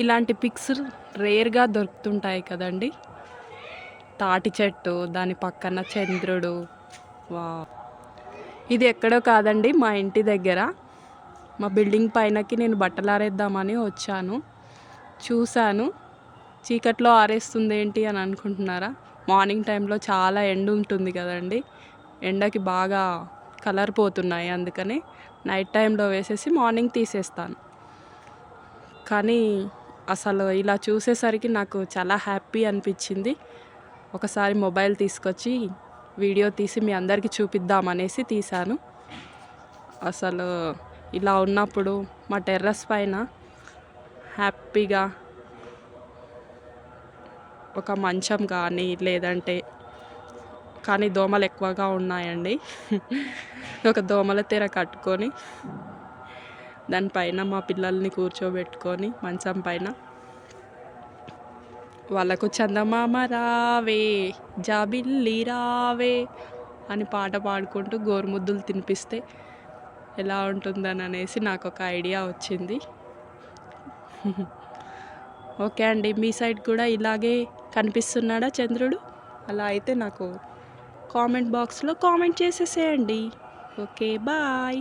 ఇలాంటి పిక్స్ రేర్గా దొరుకుతుంటాయి కదండి. తాటి చెట్టు దాని పక్కన చంద్రుడు. వా ఇది ఎక్కడో కాదండి మా ఇంటి దగ్గర. మా బిల్డింగ్ పైనకి నేను బట్టలు ఆరేద్దామని వచ్చాను. చూశాను. చీకట్లో ఆరేస్తుంది ఏంటి అని అనుకుంటున్నారా? మార్నింగ్ టైంలో చాలా ఎండ ఉంటుంది కదండి. ఎండకి బాగా కలర్ పోతున్నాయి అందుకని నైట్ టైంలో వేసేసి మార్నింగ్ తీసేస్తాను. కానీ అసలు ఇలా చూసేసరికి నాకు చాలా హ్యాపీ అనిపించింది. ఒకసారి మొబైల్ తీసుకొచ్చి వీడియో తీసి మీ అందరికీ చూపిద్దామనేసి తీశాను. అసలు ఇలా ఉన్నప్పుడు మా టెర్రస్ పైన హ్యాపీగా ఒక మంచం కానీ లేదంటే కానీ దోమలు ఎక్కువగా ఉన్నాయండి. ఒక దోమల తెర కట్టుకొని దానిపైన మా పిల్లల్ని కూర్చోబెట్టుకొని మంచం పైన. వాళ్ళకు చందమామ రావే జాబిల్లి రావే అని పాట పాడుకుంటూ గోరుముద్దులు తినిపిస్తే ఎలా ఉంటుందని అనేసి నాకు ఒక ఐడియా వచ్చింది. ఓకే అండి మీ సైడ్ కూడా ఇలాగే కనిపిస్తున్నాడా చంద్రుడు? అలా అయితే నాకు కామెంట్ బాక్స్లో కామెంట్ చేసేసేయండి. Okay bye.